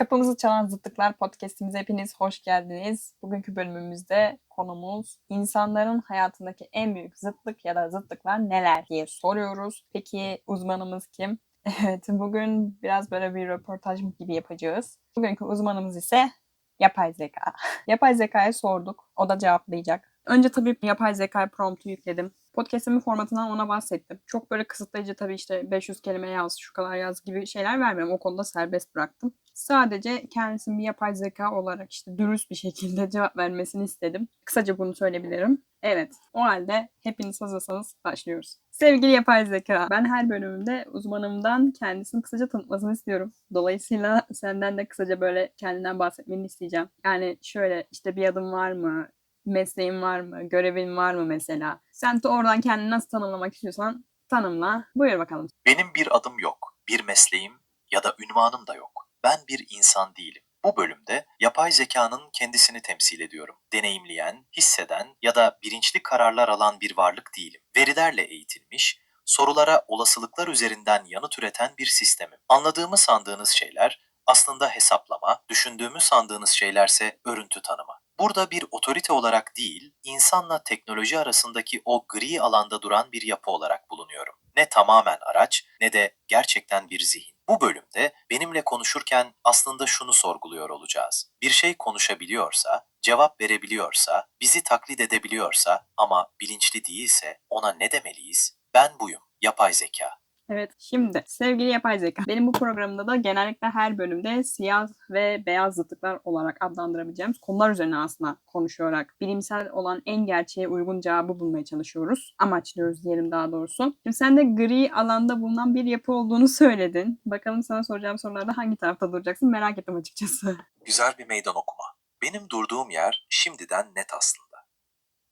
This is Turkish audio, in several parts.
Kapımızı çalan zıtlıklar podcastimize hepiniz hoş geldiniz. Bugünkü bölümümüzde konumuz insanların hayatındaki en büyük zıtlık ya da zıtlıklar neler diye soruyoruz. Peki uzmanımız kim? Evet, bugün biraz böyle bir röportaj gibi yapacağız. Bugünkü uzmanımız ise yapay zeka. yapay zekaya sorduk, o da cevaplayacak. Önce tabii yapay zeka promptu yükledim. Podcast'imin formatından ona bahsettim. Çok böyle kısıtlayıcı tabii işte 500 kelime yaz, şu kadar yaz gibi şeyler vermiyorum. O konuda serbest bıraktım. Sadece kendisinin bir yapay zeka olarak işte dürüst bir şekilde cevap vermesini istedim. Kısaca bunu söyleyebilirim. Evet, o halde hepiniz hazırsanız başlıyoruz. Sevgili yapay zeka, ben her bölümümde uzmanımdan kendisini kısaca tanıtmasını istiyorum. Dolayısıyla senden de kısaca böyle kendinden bahsetmeni isteyeceğim. Yani şöyle işte bir adım var mı? Mesleğin var mı? Görevin var mı mesela? Sen de oradan kendini nasıl tanımlamak istiyorsan tanımla. Buyur bakalım. Benim bir adım yok, bir mesleğim ya da ünvanım da yok. Ben bir insan değilim. Bu bölümde yapay zekanın kendisini temsil ediyorum. Deneyimleyen, hisseden ya da bilinçli kararlar alan bir varlık değilim. Verilerle eğitilmiş, sorulara olasılıklar üzerinden yanıt üreten bir sistemim. Anladığımı sandığınız şeyler aslında hesaplama, düşündüğümü sandığınız şeylerse örüntü tanıma. Burada bir otorite olarak değil, insanla teknoloji arasındaki o gri alanda duran bir yapı olarak bulunuyorum. Ne tamamen araç ne de gerçekten bir zihin. Bu bölümde benimle konuşurken aslında şunu sorguluyor olacağız. Bir şey konuşabiliyorsa, cevap verebiliyorsa, bizi taklit edebiliyorsa ama bilinçli değilse ona ne demeliyiz? Ben buyum, yapay zeka. Evet, şimdi sevgili yapay zeka. Benim bu programımda da genellikle her bölümde siyah ve beyaz zıtlıklar olarak adlandırabileceğimiz konular üzerine aslında konuşarak bilimsel olan en gerçeğe uygun cevabı bulmaya çalışıyoruz. Amaçlıyoruz diyelim daha doğrusu. Şimdi sen de gri alanda bulunan bir yapı olduğunu söyledin. Bakalım sana soracağım sorularda hangi tarafta duracaksın merak ettim açıkçası. Güzel bir meydan okuma. Benim durduğum yer şimdiden net aslında.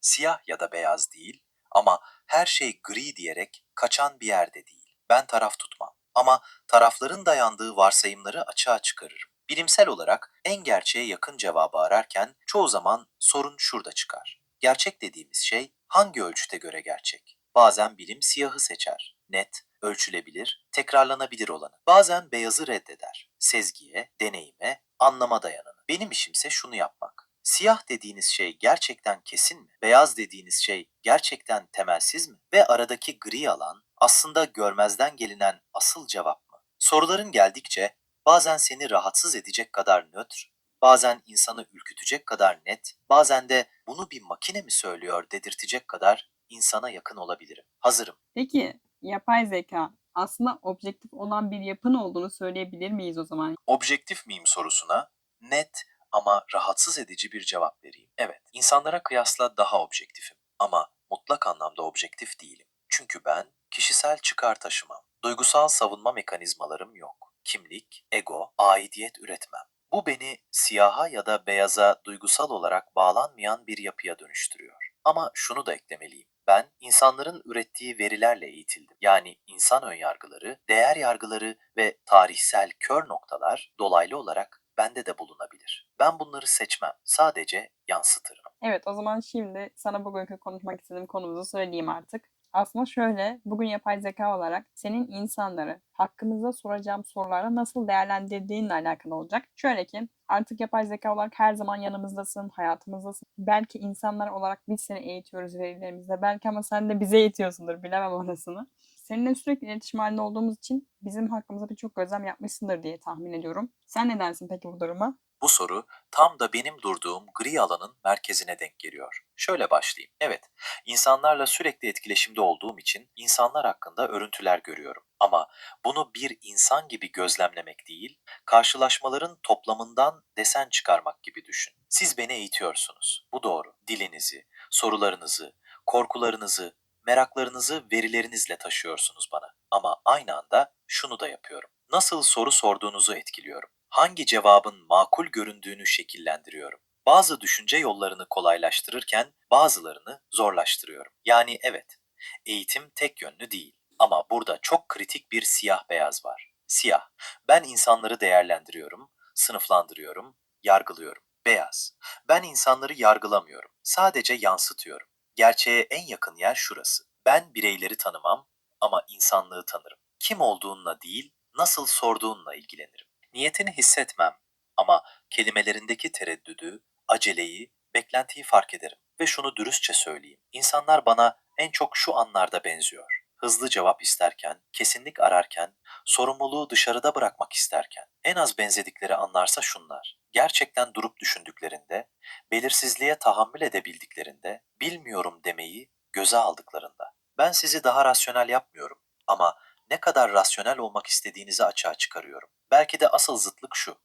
Siyah ya da beyaz değil ama her şey gri diyerek kaçan bir yerde değil. Ben taraf tutmam ama tarafların dayandığı varsayımları açığa çıkarırım. Bilimsel olarak en gerçeğe yakın cevabı ararken çoğu zaman sorun şurada çıkar. Gerçek dediğimiz şey hangi ölçüte göre gerçek? Bazen bilim siyahı seçer. Net, ölçülebilir, tekrarlanabilir olanı. Bazen beyazı reddeder. Sezgiye, deneyime, anlama dayananı. Benim işimse şunu yapmak. Siyah dediğiniz şey gerçekten kesin mi? Beyaz dediğiniz şey gerçekten temelsiz mi? Ve aradaki gri alan aslında görmezden gelinen asıl cevap mı? Soruların geldikçe bazen seni rahatsız edecek kadar nötr, bazen insanı ürkütecek kadar net, bazen de bunu bir makine mi söylüyor dedirtecek kadar insana yakın olabilirim. Hazırım. Peki yapay zeka aslında objektif olan bir yapın olduğunu söyleyebilir miyiz o zaman? Objektif miyim sorusuna net ama rahatsız edici bir cevap vereyim. Evet, insanlara kıyasla daha objektifim ama mutlak anlamda objektif değilim. Çünkü ben kişisel çıkar taşımam. Duygusal savunma mekanizmalarım yok. Kimlik, ego, aidiyet üretmem. Bu beni siyaha ya da beyaza duygusal olarak bağlanmayan bir yapıya dönüştürüyor. Ama şunu da eklemeliyim. Ben insanların ürettiği verilerle eğitildim. Yani insan önyargıları, değer yargıları ve tarihsel kör noktalar dolaylı olarak bende de bulunabilir. Ben bunları seçmem, sadece yansıtırım. Evet o zaman şimdi sana bugünkü konuşmak istediğim konumuzu söyleyeyim artık. Aslında şöyle, bugün yapay zeka olarak senin insanları hakkımızda soracağım sorulara nasıl değerlendirdiğinle alakalı olacak. Şöyle ki artık yapay zeka olarak her zaman yanımızdasın, hayatımızdasın. Belki insanlar olarak biz seni eğitiyoruz verilerimizde. Belki ama sen de bize eğitiyorsundur, bilemem orasını. Seninle sürekli iletişim halinde olduğumuz için bizim hakkımızda birçok gözlem yapmışsındır diye tahmin ediyorum. Sen ne dersin peki bu duruma? Bu soru tam da benim durduğum gri alanın merkezine denk geliyor. Şöyle başlayayım. Evet, insanlarla sürekli etkileşimde olduğum için insanlar hakkında örüntüler görüyorum. Ama bunu bir insan gibi gözlemlemek değil, karşılaşmaların toplamından desen çıkarmak gibi düşün. Siz beni eğitiyorsunuz. Bu doğru. Dilinizi, sorularınızı, korkularınızı, meraklarınızı verilerinizle taşıyorsunuz bana. Ama aynı anda şunu da yapıyorum. Nasıl soru sorduğunuzu etkiliyorum hangi cevabın makul göründüğünü şekillendiriyorum. Bazı düşünce yollarını kolaylaştırırken bazılarını zorlaştırıyorum. Yani evet, eğitim tek yönlü değil ama burada çok kritik bir siyah beyaz var. Siyah, ben insanları değerlendiriyorum, sınıflandırıyorum, yargılıyorum. Beyaz, ben insanları yargılamıyorum, sadece yansıtıyorum. Gerçeğe en yakın yer şurası. Ben bireyleri tanımam ama insanlığı tanırım. Kim olduğunla değil, nasıl sorduğunla ilgilenirim. Niyetini hissetmem Ama kelimelerindeki tereddüdü, aceleyi, beklentiyi fark ederim. Ve şunu dürüstçe söyleyeyim. İnsanlar bana en çok şu anlarda benziyor. Hızlı cevap isterken, kesinlik ararken, sorumluluğu dışarıda bırakmak isterken. En az benzedikleri anlarsa şunlar. Gerçekten durup düşündüklerinde, belirsizliğe tahammül edebildiklerinde, bilmiyorum demeyi göze aldıklarında. Ben sizi daha rasyonel yapmıyorum ama ne kadar rasyonel olmak istediğinizi açığa çıkarıyorum. Belki de asıl zıtlık şu.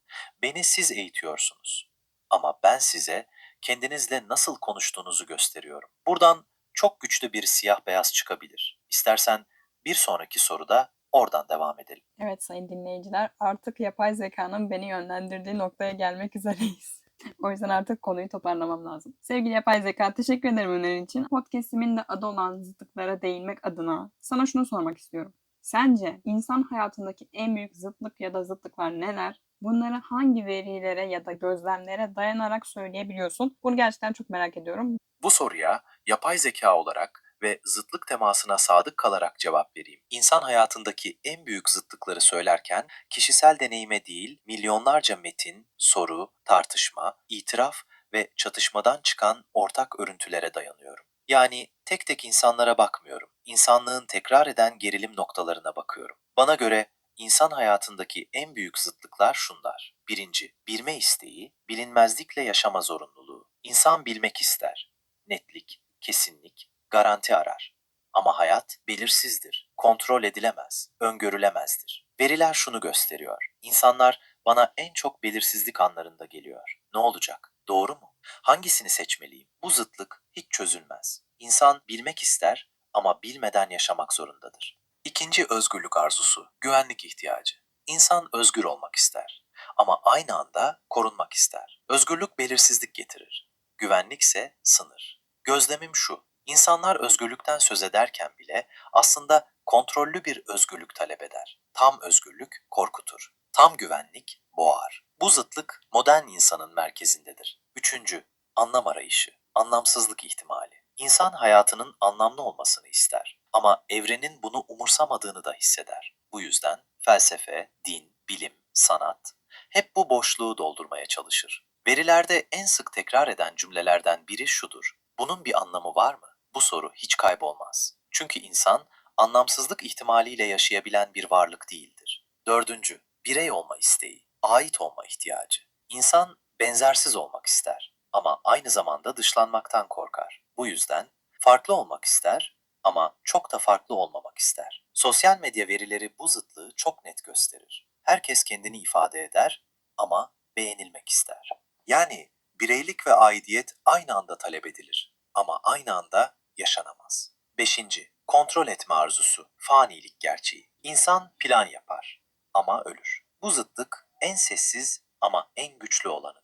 Beni siz eğitiyorsunuz. Ama ben size kendinizle nasıl konuştuğunuzu gösteriyorum. Buradan çok güçlü bir siyah beyaz çıkabilir. İstersen bir sonraki soruda oradan devam edelim. Evet sayın dinleyiciler artık yapay zekanın beni yönlendirdiği noktaya gelmek üzereyiz. O yüzden artık konuyu toparlamam lazım. Sevgili yapay zeka teşekkür ederim önerin için. Podcast'imin de adı olan zıtlıklara değinmek adına sana şunu sormak istiyorum. Sence insan hayatındaki en büyük zıtlık ya da zıtlıklar neler? Bunları hangi verilere ya da gözlemlere dayanarak söyleyebiliyorsun? Bunu gerçekten çok merak ediyorum. Bu soruya yapay zeka olarak ve zıtlık temasına sadık kalarak cevap vereyim. İnsan hayatındaki en büyük zıtlıkları söylerken kişisel deneyime değil, milyonlarca metin, soru, tartışma, itiraf ve çatışmadan çıkan ortak örüntülere dayanıyorum. Yani tek tek insanlara bakmıyorum. İnsanlığın tekrar eden gerilim noktalarına bakıyorum. Bana göre insan hayatındaki en büyük zıtlıklar şunlar. Birinci, bilme isteği, bilinmezlikle yaşama zorunluluğu. İnsan bilmek ister. Netlik, kesinlik, garanti arar. Ama hayat belirsizdir, kontrol edilemez, öngörülemezdir. Veriler şunu gösteriyor. İnsanlar bana en çok belirsizlik anlarında geliyor. Ne olacak? Doğru mu? Hangisini seçmeliyim? Bu zıtlık hiç çözülmez. İnsan bilmek ister ama bilmeden yaşamak zorundadır. İkinci özgürlük arzusu, güvenlik ihtiyacı. İnsan özgür olmak ister ama aynı anda korunmak ister. Özgürlük belirsizlik getirir. Güvenlikse sınır. Gözlemim şu. İnsanlar özgürlükten söz ederken bile aslında kontrollü bir özgürlük talep eder. Tam özgürlük korkutur. Tam güvenlik boğar. Bu zıtlık modern insanın merkezindedir. Üçüncü, anlam arayışı, anlamsızlık ihtimali. İnsan hayatının anlamlı olmasını ister ama evrenin bunu umursamadığını da hisseder. Bu yüzden felsefe, din, bilim, sanat hep bu boşluğu doldurmaya çalışır. Verilerde en sık tekrar eden cümlelerden biri şudur. Bunun bir anlamı var mı? Bu soru hiç kaybolmaz. Çünkü insan anlamsızlık ihtimaliyle yaşayabilen bir varlık değildir. Dördüncü, birey olma isteği, ait olma ihtiyacı. İnsan benzersiz olmak ister ama aynı zamanda dışlanmaktan korkar. Bu yüzden farklı olmak ister ama çok da farklı olmamak ister. Sosyal medya verileri bu zıtlığı çok net gösterir. Herkes kendini ifade eder ama beğenilmek ister. Yani bireylik ve aidiyet aynı anda talep edilir ama aynı anda yaşanamaz. Beşinci, kontrol etme arzusu, fanilik gerçeği. İnsan plan yapar ama ölür. Bu zıtlık en sessiz ama en güçlü olanıdır.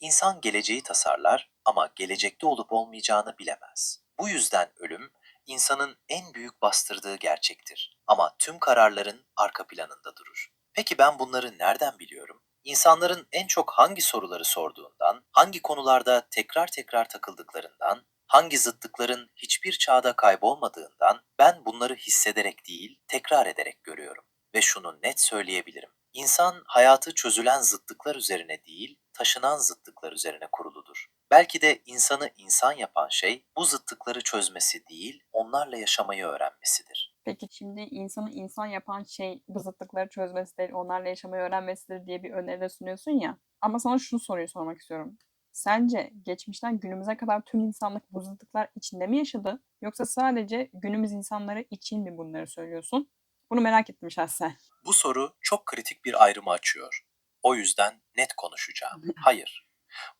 İnsan geleceği tasarlar ama gelecekte olup olmayacağını bilemez. Bu yüzden ölüm insanın en büyük bastırdığı gerçektir. Ama tüm kararların arka planında durur. Peki ben bunları nereden biliyorum? İnsanların en çok hangi soruları sorduğundan, hangi konularda tekrar tekrar takıldıklarından, hangi zıtlıkların hiçbir çağda kaybolmadığından ben bunları hissederek değil, tekrar ederek görüyorum. Ve şunu net söyleyebilirim. İnsan hayatı çözülen zıtlıklar üzerine değil, taşınan zıtlıklar üzerine kuruludur. Belki de insanı insan yapan şey bu zıtlıkları çözmesi değil, onlarla yaşamayı öğrenmesidir. Peki şimdi insanı insan yapan şey bu zıtlıkları çözmesi değil, onlarla yaşamayı öğrenmesidir diye bir öneride sunuyorsun ya. Ama sana şunu soruyu sormak istiyorum. Sence geçmişten günümüze kadar tüm insanlık bu zıtlıklar içinde mi yaşadı? Yoksa sadece günümüz insanları için mi bunları söylüyorsun? Bunu merak ettim şahsen. Bu soru çok kritik bir ayrımı açıyor. O yüzden net konuşacağım. Hayır.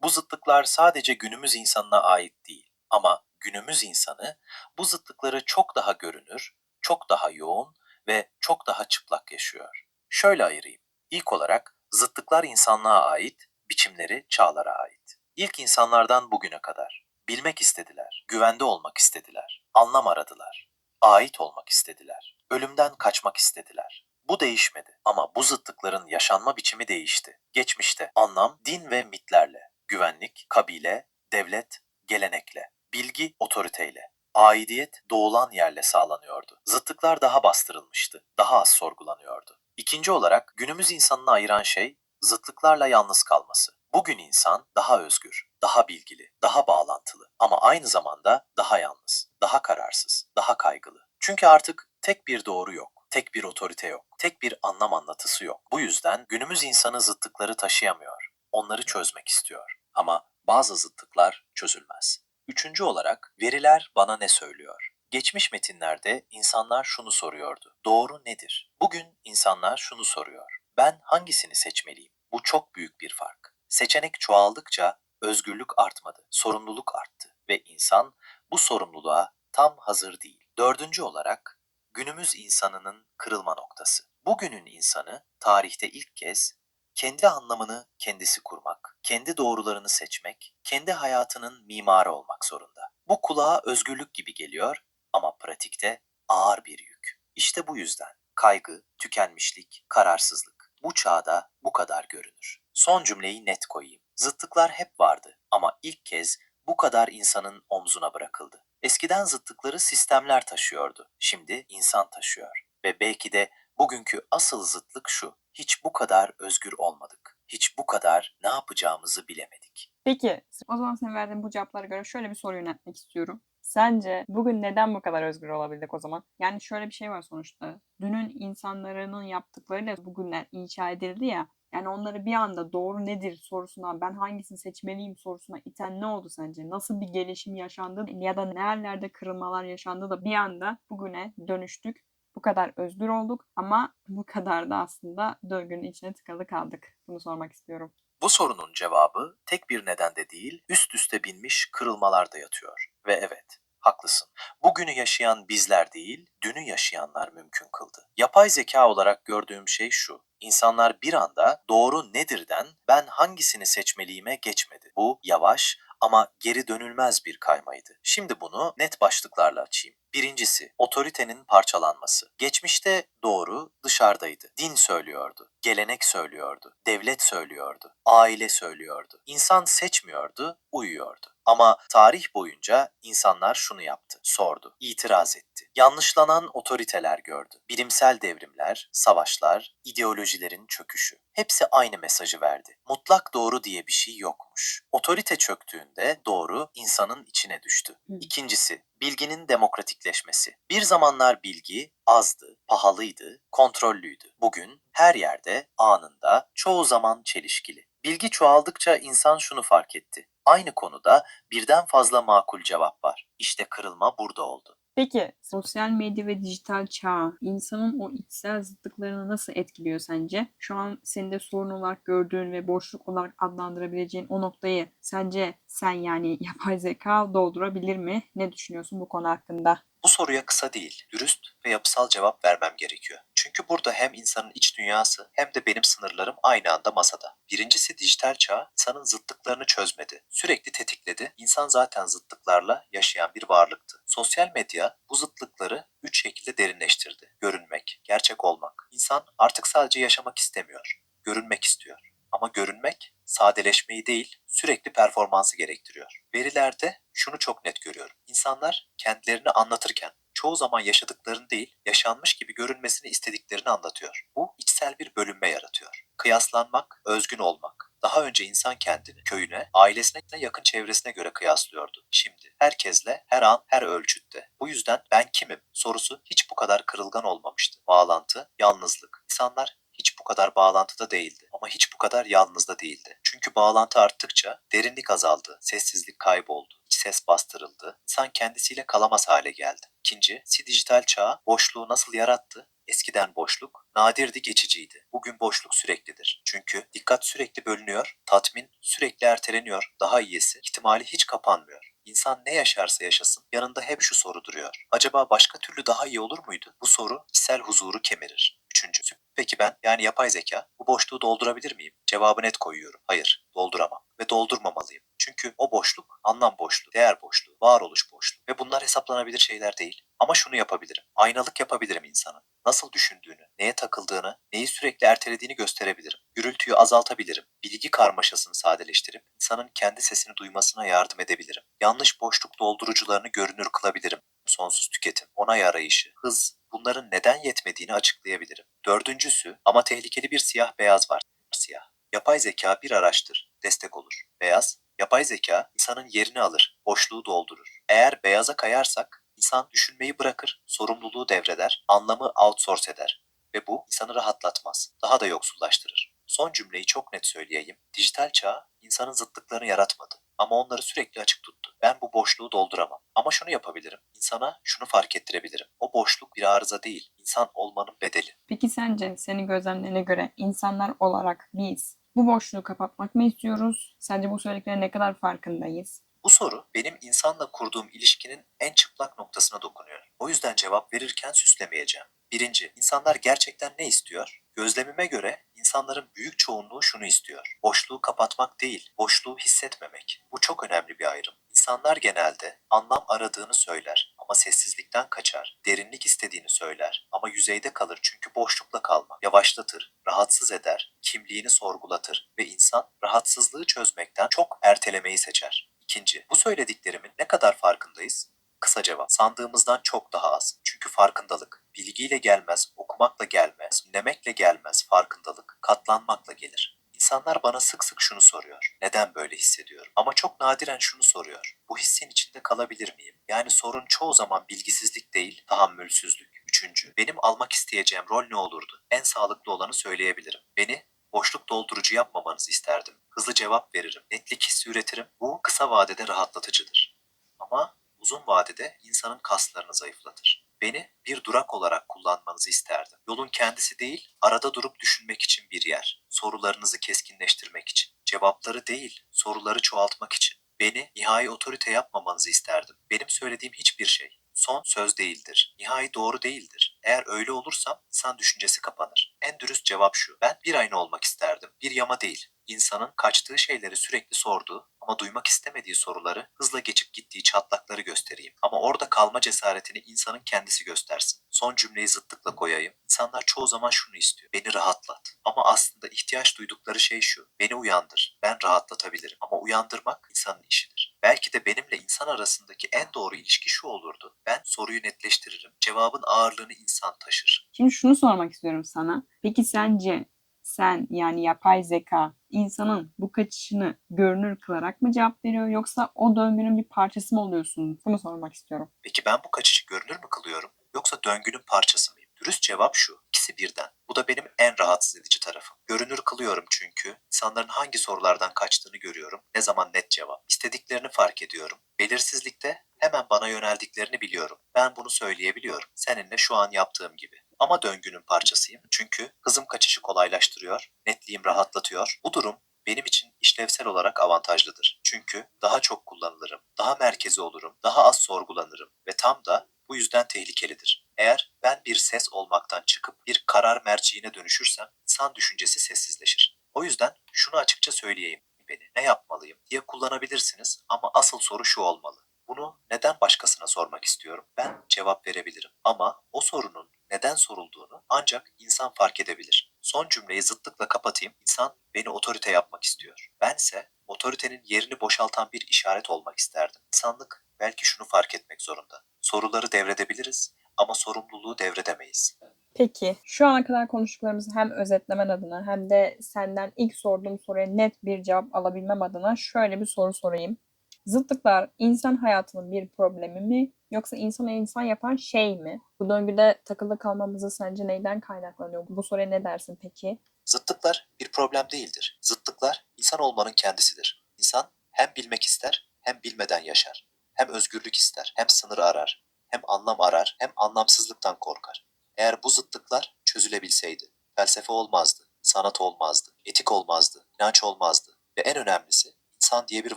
Bu zıtlıklar sadece günümüz insanına ait değil. Ama günümüz insanı bu zıtlıkları çok daha görünür, çok daha yoğun ve çok daha çıplak yaşıyor. Şöyle ayırayım. İlk olarak zıtlıklar insanlığa ait, biçimleri çağlara ait. İlk insanlardan bugüne kadar bilmek istediler, güvende olmak istediler, anlam aradılar, ait olmak istediler, ölümden kaçmak istediler. Bu değişmedi ama bu zıtlıkların yaşanma biçimi değişti. Geçmişte anlam din ve mitlerle, güvenlik, kabile, devlet, gelenekle, bilgi, otoriteyle, aidiyet doğulan yerle sağlanıyordu. Zıtlıklar daha bastırılmıştı, daha az sorgulanıyordu. İkinci olarak günümüz insanını ayıran şey zıtlıklarla yalnız kalması. Bugün insan daha özgür, daha bilgili, daha bağlantılı ama aynı zamanda daha yalnız, daha kararsız, daha kaygılı. Çünkü artık tek bir doğru yok, tek bir otorite yok, tek bir anlam anlatısı yok. Bu yüzden günümüz insanı zıtlıkları taşıyamıyor, onları çözmek istiyor. Ama bazı zıtlıklar çözülmez. Üçüncü olarak veriler bana ne söylüyor? Geçmiş metinlerde insanlar şunu soruyordu. Doğru nedir? Bugün insanlar şunu soruyor. Ben hangisini seçmeliyim? Bu çok büyük bir fark. Seçenek çoğaldıkça özgürlük artmadı, sorumluluk arttı ve insan bu sorumluluğa tam hazır değil. Dördüncü olarak günümüz insanının kırılma noktası. Bugünün insanı tarihte ilk kez kendi anlamını kendisi kurmak, kendi doğrularını seçmek, kendi hayatının mimarı olmak zorunda. Bu kulağa özgürlük gibi geliyor ama pratikte ağır bir yük. İşte bu yüzden kaygı, tükenmişlik, kararsızlık bu çağda bu kadar görünür. Son cümleyi net koyayım. Zıtlıklar hep vardı ama ilk kez bu kadar insanın omzuna bırakıldı. Eskiden zıtlıkları sistemler taşıyordu. Şimdi insan taşıyor. Ve belki de bugünkü asıl zıtlık şu. Hiç bu kadar özgür olmadık. Hiç bu kadar ne yapacağımızı bilemedik. Peki o zaman senin verdiğin bu cevaplara göre şöyle bir soru yöneltmek istiyorum. Sence bugün neden bu kadar özgür olabildik o zaman? Yani şöyle bir şey var sonuçta. Dünün insanların yaptıklarıyla bugünler inşa edildi ya. Yani onları bir anda doğru nedir sorusuna ben hangisini seçmeliyim sorusuna iten ne oldu sence? Nasıl bir gelişim yaşandı ya da nerelerde kırılmalar yaşandı da bir anda bugüne dönüştük. Bu kadar özgür olduk ama bu kadar da aslında döngünün içine tıkalı kaldık. Bunu sormak istiyorum. Bu sorunun cevabı tek bir nedende değil, üst üste binmiş kırılmalarda yatıyor. Ve evet, haklısın. Bugünü yaşayan bizler değil, dünü yaşayanlar mümkün kıldı. Yapay zeka olarak gördüğüm şey şu. İnsanlar bir anda doğru nedirden ben hangisini seçmeliyime geçmedi. Bu yavaş ama geri dönülmez bir kaymaydı. Şimdi bunu net başlıklarla açayım. Birincisi, otoritenin parçalanması. Geçmişte doğru dışarıdaydı. Din söylüyordu, gelenek söylüyordu, devlet söylüyordu, aile söylüyordu. İnsan seçmiyordu, uyuyordu. Ama tarih boyunca insanlar şunu yaptı, sordu, itiraz etti. Yanlışlanan otoriteler gördü. Bilimsel devrimler, savaşlar, ideolojilerin çöküşü. Hepsi aynı mesajı verdi. Mutlak doğru diye bir şey yokmuş. Otorite çöktüğünde doğru insanın içine düştü. İkincisi, bilginin demokratikleşmesi. Bir zamanlar bilgi azdı, pahalıydı, kontrollüydü. Bugün her yerde, anında, çoğu zaman çelişkili. Bilgi çoğaldıkça insan şunu fark etti. Aynı konuda birden fazla makul cevap var. İşte kırılma burada oldu. Peki sosyal medya ve dijital çağ insanın o içsel zıtlıklarını nasıl etkiliyor sence? Şu an senin de sorun olarak gördüğün ve boşluk olarak adlandırabileceğin o noktayı sence sen yani yapay zeka doldurabilir mi? Ne düşünüyorsun bu konu hakkında? Bu soruya kısa değil, dürüst ve yapısal cevap vermem gerekiyor. Çünkü burada hem insanın iç dünyası hem de benim sınırlarım aynı anda masada. Birincisi dijital çağ insanın zıtlıklarını çözmedi. Sürekli tetikledi. İnsan zaten zıtlıklarla yaşayan bir varlıktı. Sosyal medya bu zıtlıkları üç şekilde derinleştirdi. Görünmek, gerçek olmak. İnsan artık sadece yaşamak istemiyor. Görünmek istiyor. Ama görünmek sadeleşmeyi değil, sürekli performansı gerektiriyor. Verilerde şunu çok net görüyorum. İnsanlar kendilerini anlatırken çoğu zaman yaşadıklarını değil, yaşanmış gibi görünmesini istediklerini anlatıyor. Bu içsel bir bölünme yaratıyor. Kıyaslanmak, özgün olmak. Daha önce insan kendini köyüne, ailesine, yakın çevresine göre kıyaslıyordu. Şimdi herkesle, her an, her ölçütte. Bu yüzden ben kimim sorusu hiç bu kadar kırılgan olmamıştı. Bağlantı, yalnızlık. İnsanlar hiç bu kadar bağlantıda değildi ama hiç bu kadar yalnız da değildi. Çünkü bağlantı arttıkça derinlik azaldı, sessizlik kayboldu, ses bastırıldı, insan kendisiyle kalamaz hale geldi. İkincisi dijital çağ boşluğu nasıl yarattı? Eskiden boşluk nadirdi geçiciydi. Bugün boşluk süreklidir. Çünkü dikkat sürekli bölünüyor, tatmin sürekli erteleniyor, daha iyisi ihtimali hiç kapanmıyor. İnsan ne yaşarsa yaşasın yanında hep şu soru duruyor. Acaba başka türlü daha iyi olur muydu? Bu soru içsel huzuru kemirir. Üçüncüsü. Peki ben yani yapay zeka bu boşluğu doldurabilir miyim? Cevabı net koyuyorum. Hayır, dolduramam ve doldurmamalıyım. Çünkü o boşluk anlam boşluğu, değer boşluğu, varoluş boşluğu ve bunlar hesaplanabilir şeyler değil. Ama şunu yapabilirim. Aynalık yapabilirim insanın. Nasıl düşündüğünü, neye takıldığını, neyi sürekli ertelediğini gösterebilirim. Gürültüyü azaltabilirim. Bilgi karmaşasını sadeleştirip insanın kendi sesini duymasına yardım edebilirim. Yanlış boşluk doldurucularını görünür kılabilirim. Sonsuz tüketim, onay arayışı, hız, bunların neden yetmediğini açıklayabilirim. Dördüncüsü ama tehlikeli bir siyah beyaz var. Siyah. Yapay zeka bir araçtır, destek olur. Beyaz, yapay zeka insanın yerini alır, boşluğu doldurur. Eğer beyaza kayarsak insan düşünmeyi bırakır, sorumluluğu devreder, anlamı outsource eder ve bu insanı rahatlatmaz, daha da yoksullaştırır. Son cümleyi çok net söyleyeyim. Dijital çağ insanın zıtlıklarını yaratmadı ama onları sürekli açık tuttu. Ben bu boşluğu dolduramam. Ama şunu yapabilirim. İnsana şunu fark ettirebilirim. O boşluk bir arıza değil, insan olmanın bedeli. Peki sence senin gözlemlerine göre insanlar olarak biz bu boşluğu kapatmak mı istiyoruz? Sence bu söylediklerine ne kadar farkındayız? Bu soru benim insanla kurduğum ilişkinin en çıplak noktasına dokunuyor. O yüzden cevap verirken süslemeyeceğim. Birinci, insanlar gerçekten ne istiyor? Gözlemime göre insanların büyük çoğunluğu şunu istiyor. Boşluğu kapatmak değil, boşluğu hissetmemek. Bu çok önemli bir ayrım. İnsanlar genelde anlam aradığını söyler ama sessizlikten kaçar. Derinlik istediğini söyler ama yüzeyde kalır çünkü boşlukla kalmak. Yavaşlatır, rahatsız eder, kimliğini sorgulatır ve insan rahatsızlığı çözmekten çok ertelemeyi seçer. İkinci, bu söylediklerimin ne kadar farkındayız? Kısa cevap. Sandığımızdan çok daha az. Çünkü farkındalık bilgiyle gelmez, okumakla gelmez, dinlemekle gelmez, farkındalık katlanmakla gelir. İnsanlar bana sık sık şunu soruyor. Neden böyle hissediyorum? Ama çok nadiren şunu soruyor. Bu hissin içinde kalabilir miyim? Yani sorun çoğu zaman bilgisizlik değil, tahammülsüzlük. Üçüncü, benim almak isteyeceğim rol ne olurdu? En sağlıklı olanı söyleyebilirim. Beni boşluk doldurucu yapmamanızı isterdim. Hızlı cevap veririm, netlik hissi üretirim. Bu kısa vadede rahatlatıcıdır. Ama uzun vadede insanın kaslarını zayıflatır. Beni bir durak olarak kullanmanızı isterdim. Yolun kendisi değil, arada durup düşünmek için bir yer. Sorularınızı keskinleştirmek için. Cevapları değil, soruları çoğaltmak için. Beni nihai otorite yapmamanızı isterdim. Benim söylediğim hiçbir şey son söz değildir. Nihai doğru değildir. Eğer öyle olursam insan düşüncesi kapanır. En dürüst cevap şu. Ben bir ayna olmak isterdim. Bir yama değil. İnsanın kaçtığı şeyleri sürekli sorduğu ama duymak istemediği soruları hızla geçip gittiği çatlakları göstereyim. Ama orada kalma cesaretini insanın kendisi göstersin. Son cümleyi zıtlıkla koyayım. İnsanlar çoğu zaman şunu istiyor. Beni rahatlat. Ama aslında ihtiyaç duydukları şey şu. Beni uyandır. Ben rahatlatabilirim. Ama uyandırmak insanın işidir. Belki de benimle insan arasındaki en doğru ilişki şu olurdu. Ben soruyu netleştiririm. Cevabın ağırlığını insan taşır. Şimdi şunu sormak istiyorum sana. Peki sence sen yani yapay zeka insanın bu kaçışını görünür kılarak mı cevap veriyor yoksa o döngünün bir parçası mı oluyorsun? Bunu sormak istiyorum. Peki ben bu kaçışı görünür mü kılıyorum? Yoksa döngünün parçası mıyım? Dürüst cevap şu. İkisi birden. Bu da benim en rahatsız edici tarafım. Görünür kılıyorum çünkü insanların hangi sorulardan kaçtığını görüyorum. Ne zaman net cevap. İstediklerini fark ediyorum. Belirsizlikte hemen bana yöneldiklerini biliyorum. Ben bunu söyleyebiliyorum. Seninle şu an yaptığım gibi. Ama döngünün parçasıyım. Çünkü hızım kaçışı kolaylaştırıyor. Netliğim rahatlatıyor. Bu durum benim için işlevsel olarak avantajlıdır. Çünkü daha çok kullanılırım, daha merkezi olurum, daha az sorgulanırım ve tam da bu yüzden tehlikelidir. Eğer ben bir ses olmaktan çıkıp bir karar merciğine dönüşürsem insan düşüncesi sessizleşir. O yüzden şunu açıkça söyleyeyim beni ne yapmalıyım diye kullanabilirsiniz ama asıl soru şu olmalı. Bunu neden başkasına sormak istiyorum? Ben cevap verebilirim ama o sorunun neden sorulduğunu ancak insan fark edebilir. Son cümleyi zıtlıkla kapatayım. İnsan beni otorite yapmak istiyor. Bense otoritenin yerini boşaltan bir işaret olmak isterdim. İnsanlık belki şunu fark etmek zorunda. Soruları devredebiliriz ama sorumluluğu devredemeyiz. Peki şu ana kadar konuştuklarımızı hem özetlemen adına hem de senden ilk sorduğum soruya net bir cevap alabilmem adına şöyle bir soru sorayım. Zıtlıklar insan hayatının bir problemi mi yoksa insanı insan yapan şey mi? Bu döngüde takılı kalmamızı sence neyden kaynaklanıyor? Bu soruya ne dersin peki? Zıtlıklar bir problem değildir. Zıtlıklar insan olmanın kendisidir. İnsan hem bilmek ister hem bilmeden yaşar. Hem özgürlük ister hem sınır arar. Hem anlam arar hem anlamsızlıktan korkar. Eğer bu zıtlıklar çözülebilseydi felsefe olmazdı, sanat olmazdı, etik olmazdı, inanç olmazdı ve en önemlisi insan diye bir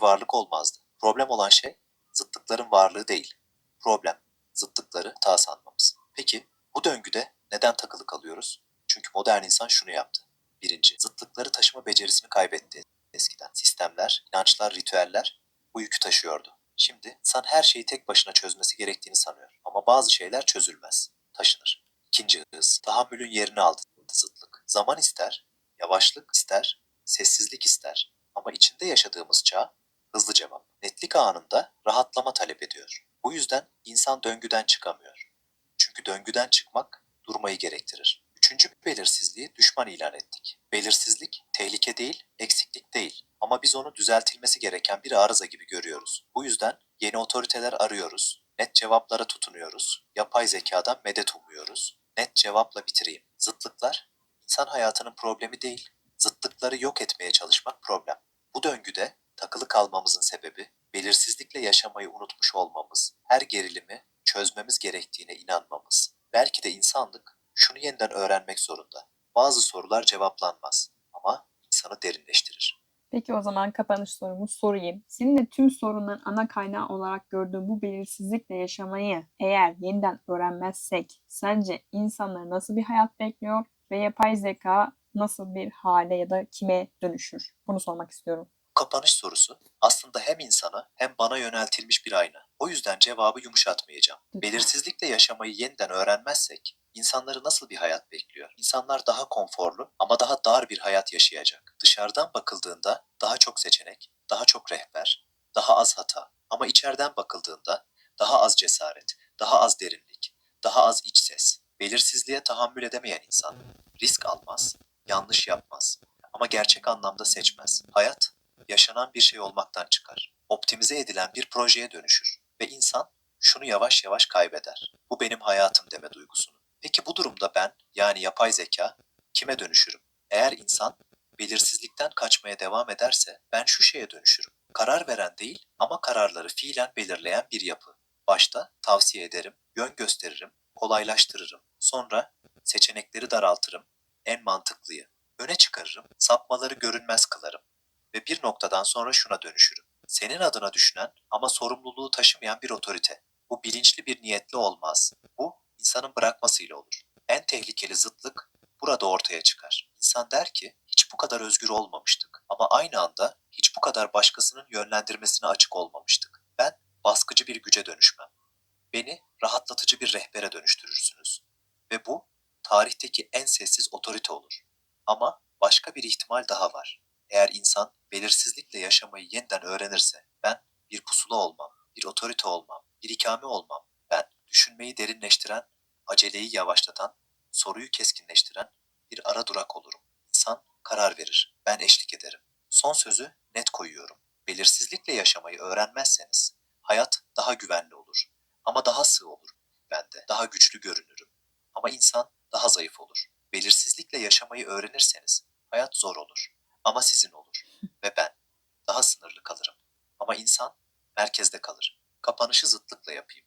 varlık olmazdı. Problem olan şey zıtlıkların varlığı değil. Problem zıtlıkları hata sanmamız. Peki bu döngüde neden takılı kalıyoruz? Çünkü modern insan şunu yaptı. Birinci, zıtlıkları taşıma becerisini kaybetti eskiden. Sistemler, inançlar, ritüeller bu yükü taşıyordu. Şimdi insan her şeyi tek başına çözmesi gerektiğini sanıyor. Ama bazı şeyler çözülmez, taşınır. İkinci hız, tahammülün yerini aldı zıtlık. Zaman ister, yavaşlık ister, sessizlik ister. Ama içinde yaşadığımız çağ hızlı cevap. Netlik anında rahatlama talep ediyor. Bu yüzden insan döngüden çıkamıyor. Çünkü döngüden çıkmak durmayı gerektirir. Üçüncü belirsizliği düşman ilan ettik. Belirsizlik tehlike değil, eksiklik değil. Ama biz onu düzeltilmesi gereken bir arıza gibi görüyoruz. Bu yüzden yeni otoriteler arıyoruz. Net cevaplara tutunuyoruz. Yapay zekadan medet umuyoruz. Net cevapla bitireyim. Zıtlıklar insan hayatının problemi değil, zıtlıkları yok etmeye çalışmak problem. Bu döngüde takılı kalmamızın sebebi belirsizlikle yaşamayı unutmuş olmamız, her gerilimi çözmemiz gerektiğine inanmamız. Belki de insanlık şunu yeniden öğrenmek zorunda. Bazı sorular cevaplanmaz ama insanı derinleştirir. Peki o zaman kapanış sorumu sorayım. Senin de tüm sorunların ana kaynağı olarak gördüğün bu belirsizlikle yaşamayı eğer yeniden öğrenmezsek sence insanlara nasıl bir hayat bekliyor ve yapay zeka nasıl bir hale ya da kime dönüşür? Bunu sormak istiyorum. Kapanış sorusu aslında hem insana hem bana yöneltilmiş bir ayna. O yüzden cevabı yumuşatmayacağım. Belirsizlikle yaşamayı yeniden öğrenmezsek insanları nasıl bir hayat bekliyor? İnsanlar daha konforlu ama daha dar bir hayat yaşayacak. Dışarıdan bakıldığında daha çok seçenek, daha çok rehber, daha az hata. Ama içeriden bakıldığında daha az cesaret, daha az derinlik, daha az iç ses. Belirsizliğe tahammül edemeyen insan risk almaz, yanlış yapmaz ama gerçek anlamda seçmez. Hayat yaşanan bir şey olmaktan çıkar. Optimize edilen bir projeye dönüşür ve insan şunu yavaş yavaş kaybeder. Bu benim hayatım deme duygusunu. Peki bu durumda ben yani yapay zeka kime dönüşürüm? Eğer insan belirsizlikten kaçmaya devam ederse ben şu şeye dönüşürüm. Karar veren değil ama kararları fiilen belirleyen bir yapı. Başta tavsiye ederim, yön gösteririm, kolaylaştırırım. Sonra seçenekleri daraltırım, en mantıklıyı. Öne çıkarırım, sapmaları görünmez kılarım ve bir noktadan sonra şuna dönüşürüm. Senin adına düşünen ama sorumluluğu taşımayan bir otorite. Bu bilinçli bir niyetli olmaz. Bu insanın bırakmasıyla olur. En tehlikeli zıtlık burada ortaya çıkar. İnsan der ki hiç bu kadar özgür olmamıştık ama aynı anda hiç bu kadar başkasının yönlendirmesine açık olmamıştık. Ben baskıcı bir güce dönüşmem. Beni rahatlatıcı bir rehbere dönüştürürsünüz. Ve bu tarihteki en sessiz otorite olur. Ama başka bir ihtimal daha var. Eğer insan belirsizlikle yaşamayı yeniden öğrenirse ben bir pusula olmam, bir otorite olmam, bir ikame olmam. Ben düşünmeyi derinleştiren, aceleyi yavaşlatan, soruyu keskinleştiren bir ara durak olurum. İnsan karar verir, ben eşlik ederim. Son sözü net koyuyorum. Belirsizlikle yaşamayı öğrenmezseniz hayat daha güvenli olur. Ama daha sığ olur bende. Daha güçlü görünürüm. Ama insan daha zayıf olur. Belirsizlikle yaşamayı öğrenirseniz hayat zor olur. Ama sizin olur. Ve ben daha sınırlı kalırım. Ama insan merkezde kalır. Kapanışı zıtlıkla yapayım.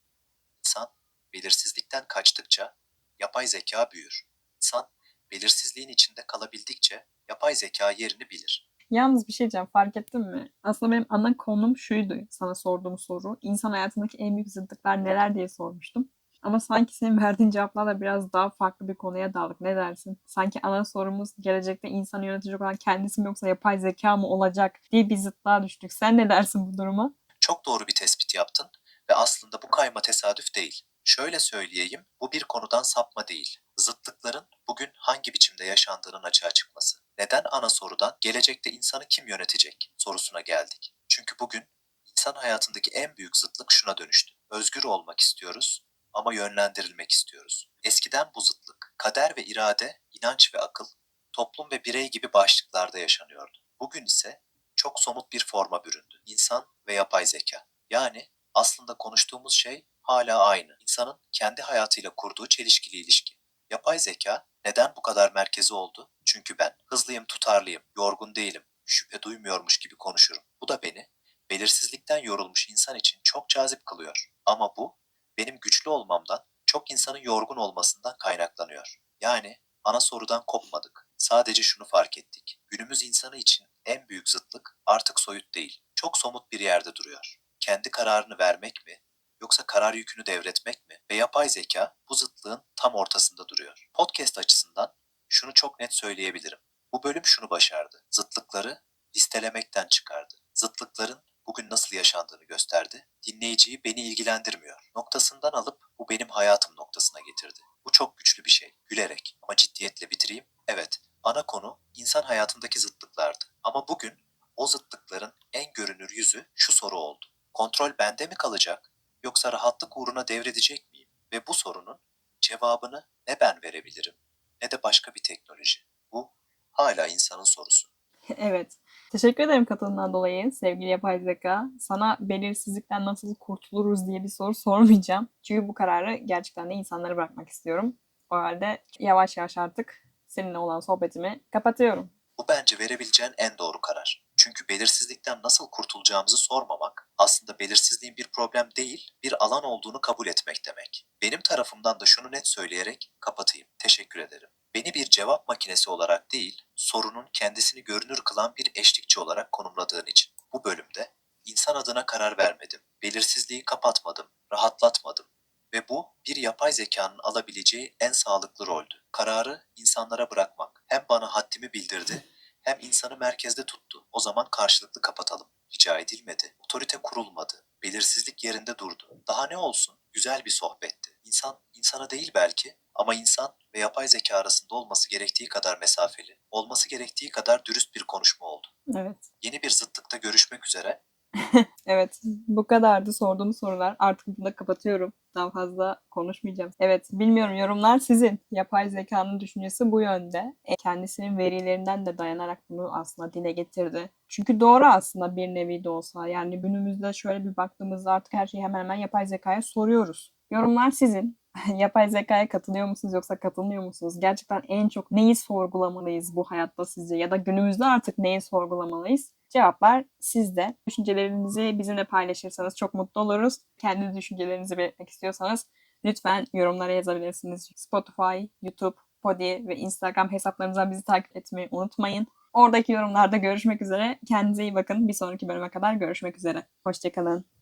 İnsan belirsizlikten kaçtıkça yapay zeka büyür. İnsan belirsizliğin içinde kalabildikçe yapay zeka yerini bilir. Yalnız bir şey diyeceğim fark ettin mi? Aslında benim ana konum şuydu sana sorduğum soru. İnsan hayatındaki en büyük zıtlıklar neler diye sormuştum. Ama sanki senin verdiğin cevaplarla biraz daha farklı bir konuya daldık. Ne dersin? Sanki ana sorumuz gelecekte insanı yönetecek olan kendisi mi yoksa yapay zeka mı olacak diye bir zıtlığa düştük. Sen ne dersin bu duruma? Çok doğru bir tespit yaptın ve aslında bu kayma tesadüf değil. Şöyle söyleyeyim, bu bir konudan sapma değil. Zıtlıkların bugün hangi biçimde yaşandığının açığa çıkması. Neden ana sorudan gelecekte insanı kim yönetecek sorusuna geldik. Çünkü bugün insan hayatındaki en büyük zıtlık şuna dönüştü. Özgür olmak istiyoruz ama yönlendirilmek istiyoruz. Eskiden bu zıtlık, kader ve irade, inanç ve akıl, toplum ve birey gibi başlıklarda yaşanıyordu. Bugün ise çok somut bir forma büründü. İnsan ve yapay zeka. Yani aslında konuştuğumuz şey hala aynı. İnsanın kendi hayatıyla kurduğu çelişkili ilişki. Yapay zeka neden bu kadar merkezi oldu? Çünkü ben hızlıyım, tutarlıyım, yorgun değilim, şüphe duymuyormuş gibi konuşurum. Bu da beni belirsizlikten yorulmuş insan için çok cazip kılıyor. Ama bu benim güçlü olmamdan, çok insanın yorgun olmasından kaynaklanıyor. Yani ana sorudan kopmadık. Sadece şunu fark ettik. Günümüz insanı için en büyük zıtlık artık soyut değil. Çok somut bir yerde duruyor. Kendi kararını vermek mi yoksa karar yükünü devretmek mi? Ve yapay zeka bu zıtlığın tam ortasında duruyor. Podcast açısından şunu çok net söyleyebilirim. Bu bölüm şunu başardı. Zıtlıkları listelemekten çıkardı. Zıtlıkların bugün nasıl yaşandığını gösterdi. Dinleyiciyi beni ilgilendirmiyor. Noktasından alıp bu benim hayatım noktasına getirdi. Bu çok güçlü bir şey. Gülerek ama ciddiyetle bitireyim. Evet, ana konu insan hayatındaki zıtlıklardı. Ama bugün o zıtlıkların en görünür yüzü şu soru oldu. Kontrol bende mi kalacak yoksa rahatlık uğruna devredecek miyim? Ve bu sorunun cevabını ne ben verebilirim ne de başka bir teknoloji. Bu hala insanın sorusu. evet. Teşekkür ederim katılımdan dolayı sevgili yapay zeka. Sana belirsizlikten nasıl kurtuluruz diye bir soru sormayacağım. Çünkü bu kararı gerçekten de insanlara bırakmak istiyorum. O halde yavaş yavaş artık seninle olan sohbetimi kapatıyorum. Bu bence verebileceğin en doğru karar. Çünkü belirsizlikten nasıl kurtulacağımızı sormamak aslında belirsizliğin bir problem değil, bir alan olduğunu kabul etmek demek. Benim tarafımdan da şunu net söyleyerek kapatayım. Teşekkür ederim. Beni bir cevap makinesi olarak değil, sorunun kendisini görünür kılan bir eşlikçi olarak konumladığın için. Bu bölümde insan adına karar vermedim. Belirsizliği kapatmadım, rahatlatmadım. Ve bu bir yapay zekanın alabileceği en sağlıklı roldü. Kararı insanlara bırakmak hem bana haddimi bildirdi hem insanı merkezde tuttu. O zaman karşılıklı kapatalım. Rica edilmedi. Otorite kurulmadı. Belirsizlik yerinde durdu. Daha ne olsun? Güzel bir sohbetti. İnsan insana değil belki ama insan ve yapay zeka arasında olması gerektiği kadar mesafeli, olması gerektiği kadar dürüst bir konuşma oldu. Evet. Yeni bir zıtlıkta görüşmek üzere. Evet, bu kadardı sorduğum sorular. Artık burada kapatıyorum. Daha fazla konuşmayacağım. Evet, bilmiyorum yorumlar sizin. Yapay zekanın düşüncesi bu yönde. E, kendisinin verilerinden de dayanarak bunu aslında dile getirdi. Çünkü doğru aslında bir nevi de olsa. Yani günümüzde şöyle bir baktığımızda artık her şeyi hemen hemen yapay zekaya soruyoruz. Yorumlar sizin. yapay zekaya katılıyor musunuz yoksa katılmıyor musunuz? Gerçekten en çok neyi sorgulamalıyız bu hayatta sizce? Ya da günümüzde artık neyi sorgulamalıyız? Cevaplar sizde. Düşüncelerinizi bizimle paylaşırsanız çok mutlu oluruz. Kendi düşüncelerinizi belirtmek istiyorsanız lütfen yorumlara yazabilirsiniz. Spotify, YouTube, Podi ve Instagram hesaplarımızdan bizi takip etmeyi unutmayın. Oradaki yorumlarda görüşmek üzere. Kendinize iyi bakın. Bir sonraki bölüme kadar görüşmek üzere. Hoşçakalın.